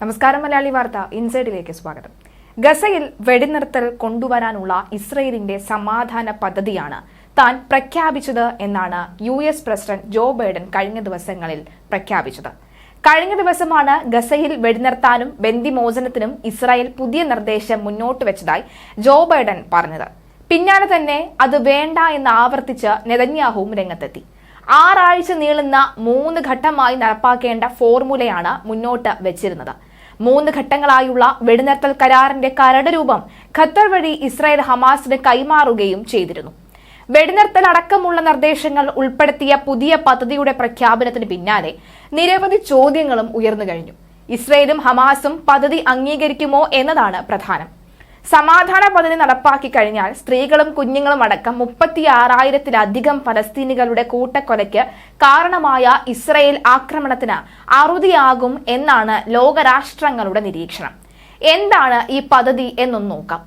നമസ്കാരം മലയാളി വാർത്ത ഇൻസൈഡിലേക്ക് സ്വാഗതം. ഗസയിൽ വെടിനിർത്തൽ കൊണ്ടുവരാനുള്ള ഇസ്രയേലിന്റെ സമാധാന പദ്ധതിയാണ് താൻ പ്രഖ്യാപിച്ചത് എന്നാണ് U S president Joe Biden കഴിഞ്ഞ ദിവസങ്ങളിൽ പ്രഖ്യാപിച്ചത്. കഴിഞ്ഞ ദിവസമാണ് ഗസയിൽ വെടിനിർത്താനും ബന്ദിമോചനത്തിനും ഇസ്രായേൽ പുതിയ നിർദ്ദേശം മുന്നോട്ട് വെച്ചതായി ജോ ബൈഡൻ പറഞ്ഞത്. പിന്നാലെ തന്നെ അത് വേണ്ട എന്ന് ആവർത്തിച്ച് നെതന്യാഹുവും രംഗത്തെത്തി. ആറാഴ്ച നീളുന്ന മൂന്ന് ഘട്ടമായി നടപ്പാക്കേണ്ട ഫോർമുലയാണ് മുന്നോട്ട് വെച്ചിരുന്നത്. മൂന്ന് ഘട്ടങ്ങളായുള്ള വെടിനിർത്തൽ കരാറിന്റെ കരട് രൂപം ഖത്തർ വഴി ഇസ്രായേൽ ഹമാസിന് കൈമാറുകയും ചെയ്തിരുന്നു. വെടിനിർത്തൽ അടക്കമുള്ള നിർദ്ദേശങ്ങൾ ഉൾപ്പെടുത്തിയ പുതിയ പദ്ധതിയുടെ പ്രഖ്യാപനത്തിന് പിന്നാലെ നിരവധി ചോദ്യങ്ങളും ഉയർന്നു കഴിഞ്ഞു. ഇസ്രയേലും ഹമാസും പദ്ധതി അംഗീകരിക്കുമോ എന്നതാണ് പ്രധാനം. സമാധാന പദ്ധതി നടപ്പാക്കി കഴിഞ്ഞാൽ സ്ത്രീകളും കുഞ്ഞുങ്ങളും അടക്കം മുപ്പത്തി ആറായിരത്തിലധികം പലസ്തീനികളുടെ കൂട്ടക്കൊലയ്ക്ക് കാരണമായ ഇസ്രയേൽ ആക്രമണത്തിന് അറുതിയാകും എന്നാണ് ലോകരാഷ്ട്രങ്ങളുടെ നിരീക്ഷണം. എന്താണ് ഈ പദ്ധതി എന്നും നോക്കാം.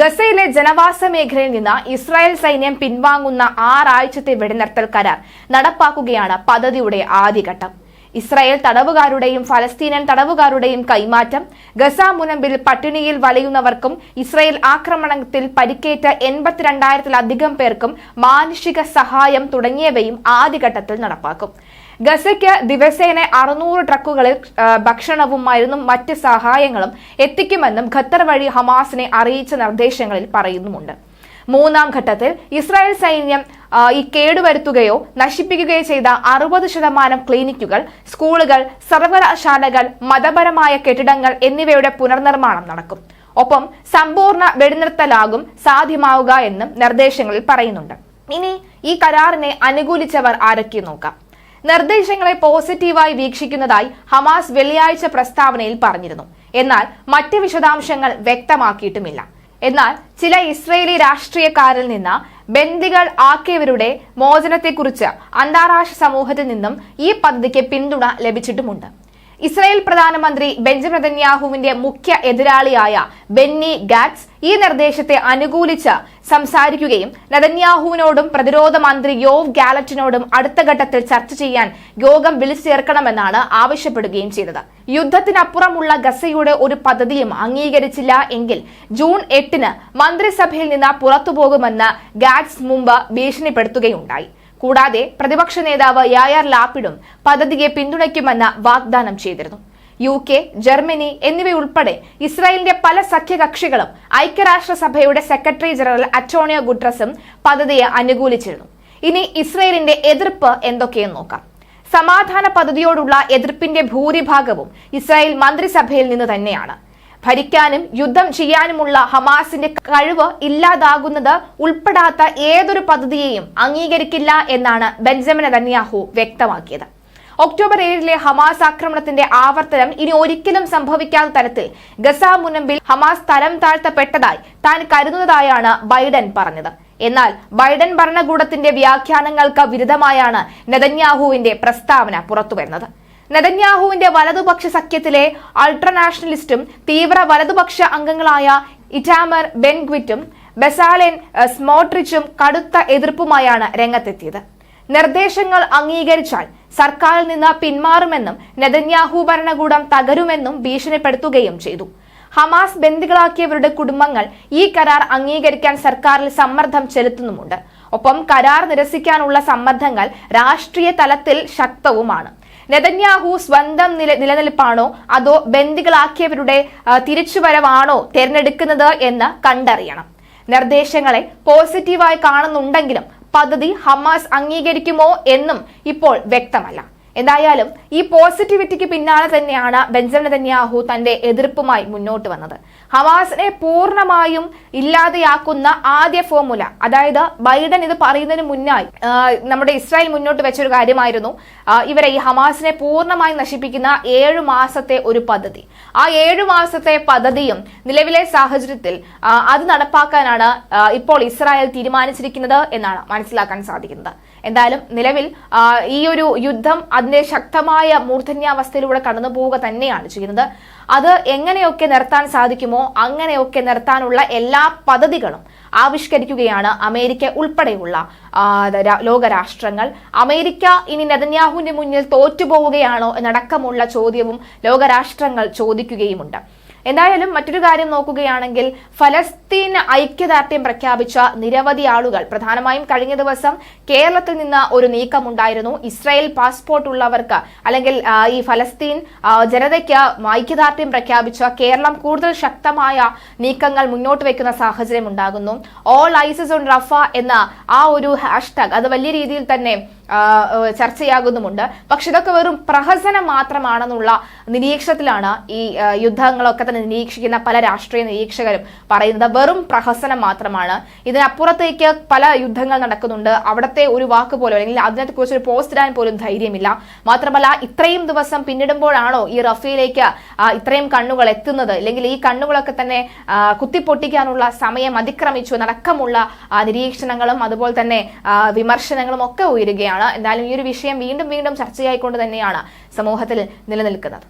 ഗസയിലെ ജനവാസ മേഖലയിൽ നിന്ന് ഇസ്രായേൽ സൈന്യം പിൻവാങ്ങുന്ന ആറാഴ്ചത്തെ വെടിനിർത്തൽ കരാർ നടപ്പാക്കുകയാണ് പദ്ധതിയുടെ ആദ്യഘട്ടം. ഇസ്രായേൽ തടവുകാരുടെയും ഫലസ്തീനൻ തടവുകാരുടെയും കൈമാറ്റം ഗസ മുനമ്പിൽ പട്ടിണിയിൽ വലയുന്നവർക്കും ഇസ്രായേൽ ആക്രമണത്തിൽ പരിക്കേറ്റ എൺപത്തിരണ്ടായിരത്തിലധികം പേർക്കും മാനുഷിക സഹായം തുടങ്ങിയവയും ആദ്യഘട്ടത്തിൽ നടപ്പാക്കും. ഗസയ്ക്ക് ദിവസേന അറുന്നൂറ് ട്രക്കുകളിൽ ഭക്ഷണവും മരുന്നും മറ്റ് സഹായങ്ങളും എത്തിക്കുമെന്നും ഖത്തർ വഴി ഹമാസിനെ അറിയിച്ച നിർദ്ദേശങ്ങളിൽ പറയുന്നുമുണ്ട്. മൂന്നാം ഘട്ടത്തിൽ ഇസ്രായേൽ സൈന്യം ഈ കേടുവരുത്തുകയോ നശിപ്പിക്കുകയോ ചെയ്ത അറുപത് ശതമാനം ക്ലിനിക്കുകൾ സ്കൂളുകൾ സർവകലാശാലകൾ മതപരമായ കെട്ടിടങ്ങൾ എന്നിവയുടെ പുനർനിർമ്മാണം നടക്കും. ഒപ്പം സമ്പൂർണ വെടിനിർത്തലാകും സാധ്യമാവുക എന്നും നിർദ്ദേശങ്ങളിൽ പറയുന്നുണ്ട്. ഇനി ഈ കരാറിനെ അനുകൂലിച്ചവർ ആരൊക്കെ നോക്കാം? നിർദ്ദേശങ്ങളെ പോസിറ്റീവായി വീക്ഷിക്കുന്നതായി ഹമാസ് വെള്ളിയാഴ്ച പ്രസ്താവനയിൽ പറഞ്ഞിരുന്നു. എന്നാൽ മറ്റ് വിശദാംശങ്ങൾ വ്യക്തമാക്കിയിട്ടുമില്ല. എന്നാൽ ചില ഇസ്രയേലി രാഷ്ട്രീയക്കാരിൽ നിന്ന് ബന്ദികൾ ആക്കിയവരുടെ മോചനത്തെക്കുറിച്ച് അന്താരാഷ്ട്ര സമൂഹത്തിൽ നിന്നും ഈ പദ്ധതിക്ക് പിന്തുണ ലഭിച്ചിട്ടുമുണ്ട്. ഇസ്രായേൽ പ്രധാനമന്ത്രി ബെഞ്ചമിൻ നെതന്യാഹുവിന്റെ മുഖ്യ എതിരാളിയായ ബെന്നി ഗാറ്റ്സ് ഈ നിർദ്ദേശത്തെ അനുകൂലിച്ച് സംസാരിക്കുകയും നെതന്യാഹുവിനോടും പ്രതിരോധ മന്ത്രി യോവ് ഗാലറ്റിനോടും അടുത്ത ഘട്ടത്തിൽ ചർച്ച ചെയ്യാൻ യോഗം വിളിച്ചു ചേർക്കണമെന്നാണ് ആവശ്യപ്പെടുകയും ചെയ്തത്. യുദ്ധത്തിനപ്പുറമുള്ള ഗസയുടെ ഒരു പദ്ധതിയും അംഗീകരിച്ചില്ല എങ്കിൽ ജൂൺ എട്ടിന് മന്ത്രിസഭയിൽ നിന്ന് പുറത്തുപോകുമെന്ന് ഗാറ്റ്സ് മുമ്പ് ഭീഷണിപ്പെടുത്തുകയുണ്ടായി. കൂടാതെ പ്രതിപക്ഷ നേതാവ് യായാർ ലാപ്പിഡും പദ്ധതിയെ പിന്തുണയ്ക്കുമെന്ന് വാഗ്ദാനം ചെയ്തിരുന്നു. യു കെ ജർമ്മനി എന്നിവയുൾപ്പെടെ ഇസ്രായേലിന്റെ പല സഖ്യകക്ഷികളും ഐക്യരാഷ്ട്രസഭയുടെ സെക്രട്ടറി ജനറൽ അറ്റോണിയോ ഗുട്രസും പദ്ധതിയെ അനുകൂലിച്ചിരുന്നു. ഇനി ഇസ്രയേലിന്റെ എതിർപ്പ് എന്തൊക്കെയെന്ന് നോക്കാം. സമാധാന പദ്ധതിയോടുള്ള എതിർപ്പിന്റെ ഭൂരിഭാഗവും ഇസ്രായേൽ മന്ത്രിസഭയിൽ നിന്ന് തന്നെയാണ്. ഭരിക്കാനും യുദ്ധം ചെയ്യാനുമുള്ള ഹമാസിന്റെ കഴിവ് ഇല്ലാതാകുന്നത് ഉൾപ്പെടാത്ത ഏതൊരു പദ്ധതിയെയും അംഗീകരിക്കില്ല എന്നാണ് ബെഞ്ചമിൻ നെതന്യാഹു വ്യക്തമാക്കിയത്. ഒക്ടോബർ ഏഴിലെ ഹമാസ് ആക്രമണത്തിന്റെ ആവർത്തനം ഇനി ഒരിക്കലും സംഭവിക്കാത്ത തരത്തിൽ ഗസ മുനമ്പിൽ ഹമാസ് തരം താഴ്ത്തപ്പെട്ടതായി താൻ കരുതുന്നതായാണ് ബൈഡൻ പറഞ്ഞത്. എന്നാൽ ബൈഡൻ ഭരണകൂടത്തിന്റെ വ്യാഖ്യാനങ്ങൾക്ക് വിരുദ്ധമായാണ് നെതന്യാഹുവിന്റെ പ്രസ്താവന പുറത്തുവരുന്നത്. നെതന്യാഹുവിന്റെ വലതുപക്ഷ സഖ്യത്തിലെ അൾട്രാനാഷണലിസ്റ്റും തീവ്ര വലതുപക്ഷ അംഗങ്ങളായ ഇറ്റാമർ ബെൻഗ്വിറ്റും ബെസാലെൻ സ്മോട്രിച്ചും കടുത്ത എതിർപ്പുമായാണ് രംഗത്തെത്തിയത്. നിർദ്ദേശങ്ങൾ അംഗീകരിച്ചാൽ സർക്കാരിൽ നിന്ന് പിന്മാറുമെന്നും നെതന്യാഹു ഭരണകൂടം തകരുമെന്നും ഭീഷണിപ്പെടുത്തുകയും ചെയ്തു. ഹമാസ് ബന്ദികളാക്കിയവരുടെ കുടുംബങ്ങൾ ഈ കരാർ അംഗീകരിക്കാൻ സർക്കാരിൽ സമ്മർദ്ദം ചെലുത്തുന്നുമുണ്ട്. ഒപ്പം കരാർ നിരസിക്കാനുള്ള സമ്മർദ്ദങ്ങൾ രാഷ്ട്രീയ തലത്തിൽ ശക്തവുമാണ്. നെതന്യാഹു സ്വന്തം നില നിലനിൽപ്പാണോ? അതോ ബന്ദികളാക്കിയവരുടെ തിരിച്ചുവരവാണോ തിരഞ്ഞെടുക്കുന്നത് എന്ന് കണ്ടറിയണം. നിർദ്ദേശങ്ങളെ പോസിറ്റീവായി കാണുന്നുണ്ടെങ്കിലും പദ്ധതി ഹമാസ് അംഗീകരിക്കുമോ എന്നും ഇപ്പോൾ വ്യക്തമല്ല. എന്തായാലും ഈ പോസിറ്റിവിറ്റിക്ക് പിന്നാലെ തന്നെയാണ് ബെഞ്ചമിൻ നെതന്യാഹു തന്റെ എതിർപ്പുമായി മുന്നോട്ട് വന്നത്. ഹമാസിനെ പൂർണമായും ഇല്ലാതെയാക്കുന്ന ആദ്യ ഫോർമുല അതായത് ബൈഡൻ ഇത് പറയുന്നതിന് മുന്നായി നമ്മുടെ ഇസ്രായേൽ മുന്നോട്ട് വെച്ചൊരു കാര്യമായിരുന്നു. ഇവരെ ഈ ഹമാസിനെ പൂർണമായി നശിപ്പിക്കുന്ന ഏഴു മാസത്തെ ഒരു പദ്ധതി. ആ ഏഴു മാസത്തെ പദ്ധതിയും നിലവിലെ സാഹചര്യത്തിൽ അത് നടപ്പാക്കാനാണ് ഇപ്പോൾ ഇസ്രായേൽ തീരുമാനിച്ചിരിക്കുന്നത് എന്നാണ് മനസ്സിലാക്കാൻ സാധിക്കുന്നത്. എന്തായാലും നിലവിൽ ഈ ഒരു യുദ്ധം അതിന്റെ ശക്തമായ മൂർധന്യാവസ്ഥയിലൂടെ കടന്നു പോവുക തന്നെയാണ് ചെയ്യുന്നത്. അത് എങ്ങനെയൊക്കെ നിർത്താൻ സാധിക്കുമോ അങ്ങനെയൊക്കെ നിർത്താനുള്ള എല്ലാ പദ്ധതികളും ആവിഷ്കരിക്കുകയാണ് അമേരിക്ക ഉൾപ്പെടെയുള്ള ലോകരാഷ്ട്രങ്ങൾ. അമേരിക്ക ഇനി നെതന്യാഹുവിന്റെ മുന്നിൽ തോറ്റുപോവുകയാണോ എന്നടക്കമുള്ള ചോദ്യവും ലോകരാഷ്ട്രങ്ങൾ ചോദിക്കുകയുമുണ്ട്. എന്തായാലും മറ്റൊരു കാര്യം നോക്കുകയാണെങ്കിൽ ഫലസ്തീൻ ഐക്യദാർഢ്യം പ്രഖ്യാപിച്ച നിരവധി ആളുകൾ പ്രധാനമായും കഴിഞ്ഞ ദിവസം കേരളത്തിൽ നിന്ന് ഒരു നീക്കമുണ്ടായിരുന്നു. ഇസ്രായേൽ പാസ്പോർട്ട് ഉള്ളവർക്ക് അല്ലെങ്കിൽ ഈ ഫലസ്തീൻ ജനതയ്ക്ക് ഐക്യദാർഢ്യം പ്രഖ്യാപിച്ച കേരളം കൂടുതൽ ശക്തമായ നീക്കങ്ങൾ മുന്നോട്ട് വെക്കുന്ന സാഹചര്യം ഉണ്ടാകുന്നു. ഓൾ ഐസസ് ഓൺ റഫ എന്ന ആ ഒരു ഹാഷ്ടാഗ് അത് വലിയ രീതിയിൽ തന്നെ ചർച്ചയാകുന്നുമുണ്ട്. പക്ഷെ ഇതൊക്കെ വെറും പ്രഹസനം മാത്രമാണെന്നുള്ള നിരീക്ഷണത്തിലാണ് ഈ യുദ്ധങ്ങളൊക്കെ തന്നെ നിരീക്ഷിക്കുന്ന പല രാഷ്ട്രീയ നിരീക്ഷകരും പറയുന്നത്. വെറും പ്രഹസനം മാത്രമാണ്. ഇതിനപ്പുറത്തേക്ക് പല യുദ്ധങ്ങൾ നടക്കുന്നുണ്ട്. അവിടുത്തെ ഒരു വാക്ക് പോലും അല്ലെങ്കിൽ അതിനകത്ത് കുറിച്ച് ഒരു പോസ്റ്റ് ഇടാൻ പോലും ധൈര്യമില്ല. മാത്രമല്ല ഇത്രയും ദിവസം പിന്നിടുമ്പോഴാണോ ഈ റഫിയിലേക്ക് ഇത്രയും കണ്ണുകൾ എത്തുന്നത്? അല്ലെങ്കിൽ ഈ കണ്ണുകളൊക്കെ തന്നെ കുത്തിപ്പൊട്ടിക്കാനുള്ള സമയം അതിക്രമിച്ചു. നടക്കമുള്ള നിരീക്ഷണങ്ങളും അതുപോലെ തന്നെ വിമർശനങ്ങളും ഒക്കെ ഉയരുകയാണ്. എന്തായാലും ഈ ഒരു വിഷയം വീണ്ടും വീണ്ടും ചർച്ചയായിക്കൊണ്ട് തന്നെയാണ് സമൂഹത്തിൽ നിലനിൽക്കുന്നത്.